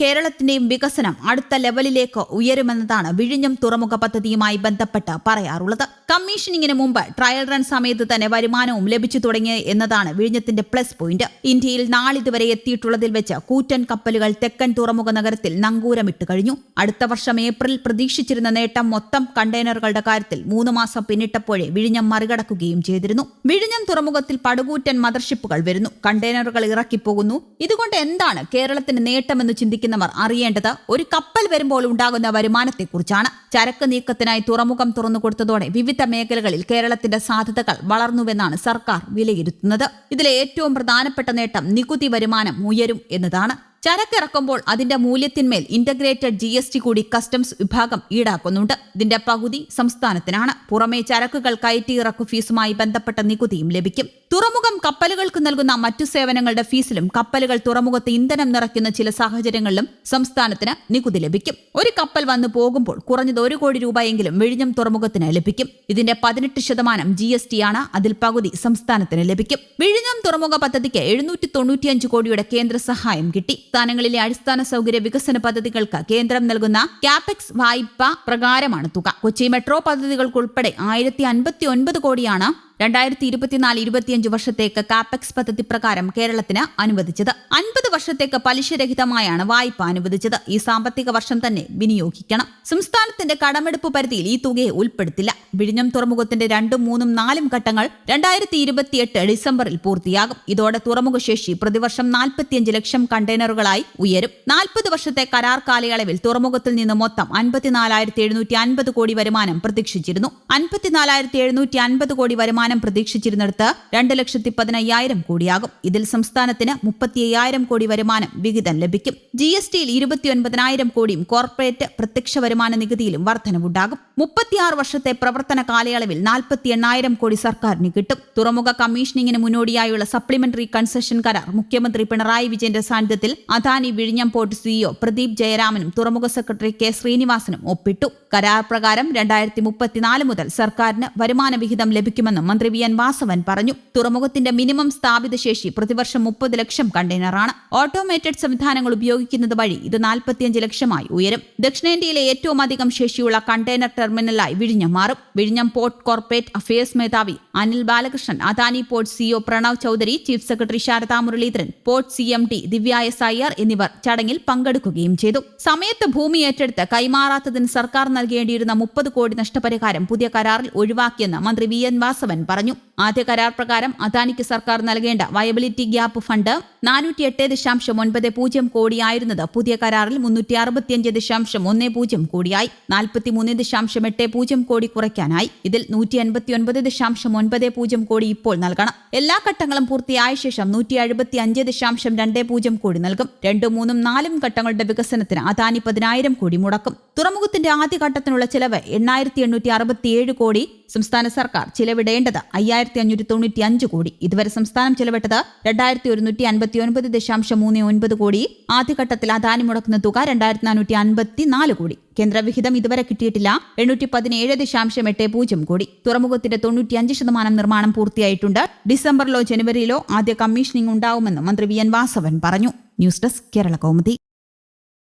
കേരളത്തിന്റെയും വികസനം അടുത്ത ലെവലിലേക്ക് ഉയരുമെന്നതാണ് വിഴിഞ്ഞം തുറമുഖ പദ്ധതിയുമായി ബന്ധപ്പെട്ട് പറയാറുള്ളത്. കമ്മീഷനിങ്ങിന് മുമ്പ് ട്രയൽ റൺ സമയത്ത് തന്നെ വരുമാനവും ലഭിച്ചു തുടങ്ങി എന്നതാണ് വിഴിഞ്ഞത്തിന്റെ പ്ലസ് പോയിന്റ്. ഇന്ത്യയിൽ നാളിതുവരെ എത്തിയിട്ടുള്ളതിൽ വെച്ച് കൂറ്റൻ കപ്പലുകൾ തെക്കൻ തുറമുഖ നഗരത്തിൽ നങ്കൂരമിട്ട് കഴിഞ്ഞു. അടുത്ത വർഷം ഏപ്രിൽ പ്രതീക്ഷിച്ചിരുന്ന നേട്ടം മൊത്തം കണ്ടെയ്നറുകളുടെ കാര്യത്തിൽ മൂന്ന് മാസം പിന്നിട്ടപ്പോഴേ വിഴിഞ്ഞം മറികടക്കുകയും ചെയ്തിരുന്നു. വിഴിഞ്ഞം തുറമുഖത്തിൽ പടുകൂറ്റൻ മദർഷിപ്പുകൾ വരുന്നു. കണ്ടെയ്നറുകൾ ഇറക്കിപ്പോകുന്നു. ഇതുകൊണ്ട് എന്താണ് കേരളത്തിന് നേട്ടമെന്ന് ചിന്തിക്കുന്നവർ അറിയേണ്ടത് ഒരു കപ്പൽ വരുമ്പോൾ ഉണ്ടാകുന്ന വരുമാനത്തെക്കുറിച്ചാണ്. ചരക്ക് നീക്കത്തിനായി തുറമുഖം തുറന്നു കൊടുത്തതോടെ വിവിധ മേഖലകളിൽ കേരളത്തിന്റെ സാധ്യതകൾ വളർന്നുവെന്നാണ് സർക്കാർ വിലയിരുത്തുന്നത്. ഇതിലെ ഏറ്റവും പ്രധാനപ്പെട്ട നേട്ടം നികുതി വരുമാനം ഉയരും എന്നതാണ്. ചരക്കിറക്കുമ്പോൾ അതിന്റെ മൂല്യത്തിന്മേൽ ഇന്റഗ്രേറ്റഡ് ജി എസ് ടി കൂടി കസ്റ്റംസ് വിഭാഗം ഈടാക്കുന്നുണ്ട്. ഇതിന്റെ പകുതി സംസ്ഥാനത്തിനാണ്. പുറമെ ചരക്കുകൾ കയറ്റി ഇറക്കു ഫീസുമായി ബന്ധപ്പെട്ട നികുതിയും ലഭിക്കും. തുറമുഖം കപ്പലുകൾക്ക് നൽകുന്ന മറ്റു സേവനങ്ങളുടെ ഫീസിലും കപ്പലുകൾ തുറമുഖത്ത് ഇന്ധനം നിറയ്ക്കുന്ന ചില സാഹചര്യങ്ങളിലും സംസ്ഥാനത്തിന് നികുതി ലഭിക്കും. ഒരു കപ്പൽ വന്നു പോകുമ്പോൾ കുറഞ്ഞത് ഒരു കോടി രൂപയെങ്കിലും വിഴിഞ്ഞം തുറമുഖത്തിന് ലഭിക്കും. ഇതിന്റെ പതിനെട്ട് ശതമാനം ജി എസ് ടി ആണ്. അതിൽ പകുതി സംസ്ഥാനത്തിന് ലഭിക്കും. വിഴിഞ്ഞം തുറമുഖ പദ്ധതിക്ക് എഴുന്നൂറ്റി തൊണ്ണൂറ്റിയഞ്ച് കോടിയുടെ കേന്ദ്ര സഹായം കിട്ടി. സംസ്ഥാനങ്ങളിലെ അടിസ്ഥാന സൗകര്യ വികസന പദ്ധതികൾക്ക് കേന്ദ്രം നൽകുന്ന ക്യാപെക്സ് വായ്പ പ്രകാരമാണ് തുക. കൊച്ചി മെട്രോ പദ്ധതികൾക്കുൾപ്പെടെ ആയിരത്തി കോടിയാണ് രണ്ടായിരത്തി ഇരുപത്തിനാല് ഇരുപത്തിയഞ്ച് വർഷത്തേക്ക് കാപെക്സ് പദ്ധതി പ്രകാരം കേരളത്തിന് അനുവദിച്ചത്. അൻപത് വർഷത്തേക്ക് പലിശരഹിതമായാണ് വായ്പ അനുവദിച്ചത്. ഈ സാമ്പത്തിക വർഷം തന്നെ വിനിയോഗിക്കണം. സംസ്ഥാനത്തിന്റെ കടമെടുപ്പ് പരിധിയിൽ ഈ തുകയെ ഉൾപ്പെടുത്തില്ല. വിഴിഞ്ഞം തുറമുഖത്തിന്റെ രണ്ടും മൂന്നും നാലും ഘട്ടങ്ങൾ രണ്ടായിരത്തി ഇരുപത്തിയെട്ട് ഡിസംബറിൽ പൂർത്തിയാകും. ഇതോടെ തുറമുഖ ശേഷി പ്രതിവർഷം നാൽപ്പത്തിയഞ്ച് ലക്ഷം കണ്ടെയ്നറുകളായി ഉയരും. നാൽപ്പത് വർഷത്തെ കരാർ കാലയളവിൽ തുറമുഖത്തിൽ നിന്ന് മൊത്തം അൻപത്തിനാലായിരത്തി എഴുന്നൂറ്റി അൻപത് കോടി വരുമാനം പ്രതീക്ഷിച്ചിരുന്നു. അൻപത്തിനാലായിരത്തി എഴുന്നൂറ്റി അൻപത് കോടി വരുമാനം പ്രതീക്ഷിച്ചിരുന്നിടത്ത് രണ്ട് ലക്ഷത്തി പതിനയ്യായിരം കോടിയാകും. ഇതിൽ സംസ്ഥാനത്തിന് മുപ്പത്തി അയ്യായിരം കോടി വരുമാനം വിഹിതം ലഭിക്കും. ജി എസ് ടിയിൽ ഇരുപത്തിയൊൻപതിനായിരം കോടിയും കോർപ്പറേറ്റ് പ്രത്യക്ഷ വരുമാന നികുതിയിലും വർധനവുണ്ടാകും. മുപ്പത്തിയാറ് വർഷത്തെ പ്രവർത്തന കാലയളവിൽ നാൽപ്പത്തി എണ്ണായിരം കോടി സർക്കാരിന് കിട്ടും. തുറമുഖ കമ്മീഷനിങ്ങിന് മുന്നോടിയായുള്ള സപ്ലിമെന്ററി കൺസെഷൻ കരാർ മുഖ്യമന്ത്രി പിണറായി വിജയന്റെ സാന്നിധ്യത്തിൽ അദാനി വിഴിഞ്ഞം പോർട്ട് സിഇഒ പ്രദീപ് ജയരാമനും തുറമുഖ സെക്രട്ടറി കെ ശ്രീനിവാസനും ഒപ്പിട്ടു. കരാർ പ്രകാരം രണ്ടായിരത്തി മുപ്പത്തിനാല് മുതൽ സർക്കാരിന് വരുമാന വിഹിതം ലഭിക്കുമെന്നും മന്ത്രി വി എൻ വാസവൻ പറഞ്ഞു. തുറമുഖത്തിന്റെ മിനിമം സ്ഥാപിത ശേഷി പ്രതിവർഷം മുപ്പത് ലക്ഷം കണ്ടെയ്നറാണ്. ഓട്ടോമേറ്റഡ് സംവിധാനങ്ങൾ ഉപയോഗിക്കുന്നത് വഴി ഇത് നാൽപ്പത്തിയഞ്ച് ലക്ഷമായി ഉയരും. ദക്ഷിണേന്ത്യയിലെ ഏറ്റവും അധികം ശേഷിയുള്ള കണ്ടെയ്നർ ടെർമിനലായി വിഴിഞ്ഞം മാറും. വിഴിഞ്ഞം പോർട്ട് കോർപ്പറേറ്റ് അഫയേഴ്സ് മേധാവി Anil Balakrishnan Adani port CEO Pranav Chaudhary chief secretary Sharada Muraleedharan port C M T Divya S Iyer എന്നിവർ ചടങ്ങിൽ പങ്കെടുക്കുകയും ചെയ്തു. സമയത്ത് ഭൂമി ഏറ്റെടുത്ത് കൈമാറാത്തതിന് സർക്കാർ നൽകേണ്ടിയിരുന്ന മുപ്പത് കോടി നഷ്ടപരിഹാരം പുതിയ കരാറിൽ ഒഴിവാക്കിയെന്ന് മന്ത്രി വി എൻ വാസവൻ പറഞ്ഞു. ആദ്യ കരാർ പ്രകാരം അദാനിക്ക് സർക്കാർ നൽകേണ്ട വയബിലിറ്റി ഗ്യാപ്പ് ഫണ്ട് നാനൂറ്റി എട്ട് ദശാംശം ഒൻപത് പൂജ്യം കോടിയായിരുന്നത് പുതിയ കരാറിൽ മുന്നൂറ്റി അറുപത്തിയഞ്ച് ദശാംശം ഒന്ന് പൂജ്യം കോടിയായി. നാൽപ്പത്തിമൂന്ന് ദശാംശം എട്ട് പൂജ്യം കോടി കുറയ്ക്കാനായി. ഇതിൽ നൂറ്റി എൺപത്തി ഒൻപത് ദശാംശം ഒൻപത് പൂജ്യം കോടി ഇപ്പോൾ നൽകണം. എല്ലാ ഘട്ടങ്ങളും പൂർത്തിയായ ശേഷം നൂറ്റി എഴുപത്തി അഞ്ച് ദശാംശം രണ്ട് പൂജ്യം കോടി നൽകും. രണ്ടും മൂന്നും നാലും ഘട്ടങ്ങളുടെ വികസനത്തിന് അദാനി പതിനായിരം കോടി മുടക്കും. തുറമുഖത്തിന്റെ ആദ്യഘട്ടത്തിനുള്ള ചെലവ് എണ്ണായിരത്തി എണ്ണൂറ്റി അറുപത്തിയേഴ് കോടി. സംസ്ഥാന സർക്കാർ ചിലവിടേണ്ടത് അയ്യായിരത്തി അഞ്ഞൂറ്റി തൊണ്ണൂറ്റി അഞ്ച് കോടി. ഇതുവരെ സംസ്ഥാനം ചിലവിട്ടത് രണ്ടായിരത്തി ഒരുന്നൂറ്റി അൻപത്തി ഒൻപത് ദശാംശം മൂന്ന് ഒൻപത് കോടി. ആദ്യഘട്ടത്തിൽ അദാനി മുടക്കുന്ന തുക രണ്ടായിരത്തി നാനൂറ്റി അൻപത്തി നാല് കോടി. കേന്ദ്രവിഹിതം ഇതുവരെ കിട്ടിയിട്ടില്ല. എണ്ണൂറ്റി പതിനേഴ് ദശാംശം എട്ട് പൂജ്യം കോടി. തുറമുഖത്തിന്റെ തൊണ്ണൂറ്റിയഞ്ച് ശതമാനം നിർമ്മാണം പൂർത്തിയായിട്ടുണ്ട്. ഡിസംബറിലോ ജനുവരിയിലോ ആദ്യ കമ്മീഷനിംഗ് ഉണ്ടാവുമെന്ന് മന്ത്രി വി എൻ വാസവൻ പറഞ്ഞു. News desk Kerala Kaumudi.